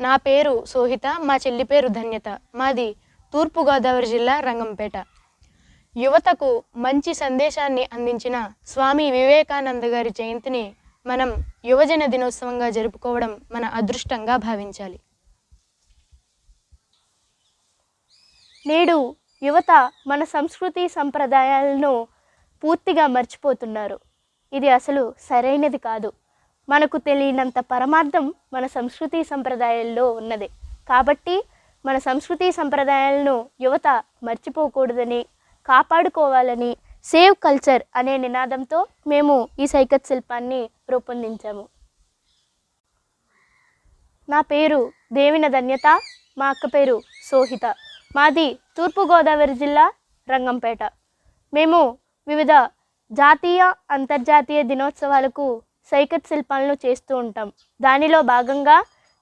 నా పేరు సోహిత మా చెల్లి పేరు ధన్యత. మాది తూర్పుగోదావరి జిల్లా రంగంపేట. యువతకు మంచి సందేశాన్ని అందించిన స్వామి వివేకానంద గారి జయంతిని మనం యువజన దినోత్సవంగా జరుపుకోవడం మన అదృష్టంగా భావించాలి. నేడు యువత మన సంస్కృతి సంప్రదాయాలను పూర్తిగా మర్చిపోతున్నారు. ఇది అసలు సరైనది కాదు. మనకు తెలియనంత పరమార్థం మన సంస్కృతి సంప్రదాయాల్లో ఉన్నది. కాబట్టి మన సంస్కృతి సంప్రదాయాలను యువత మర్చిపోకూడదని కాపాడుకోవాలని సేవ్ కల్చర్ అనే నినాదంతో మేము ఈ సైకత్ శిల్పాన్ని రూపొందించాము. నా పేరు దేవిన ధన్యత మా అక్క పేరు సోహిత. మాది తూర్పుగోదావరి జిల్లా రంగంపేట. మేము వివిధ జాతీయ అంతర్జాతీయ దినోత్సవాలకు సైకత్ శిల్పాలను చేస్తూ ఉంటాం. దానిలో భాగంగా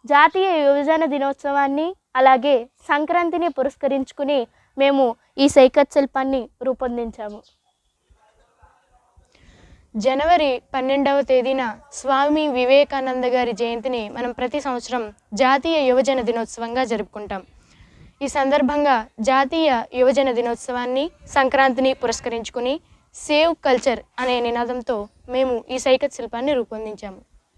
జాతీయ యువజన దినోత్సవాన్ని అలాగే సంక్రాంతిని పురస్కరించుకుని మేము ఈ సైకత్ శిల్పాన్ని రూపొందించాము. జనవరి పన్నెండవ తేదీన స్వామి వివేకానంద గారి జయంతిని మనం ప్రతి సంవత్సరం జాతీయ యువజన దినోత్సవంగా జరుపుకుంటాం. ఈ సందర్భంగా జాతీయ యువజన దినోత్సవాన్ని సంక్రాంతిని పురస్కరించుకుని సేవ్ కల్చర్ అనే నినాదంతో మేము ఈ సైకత్ శిల్పాన్ని రూపొందించాము.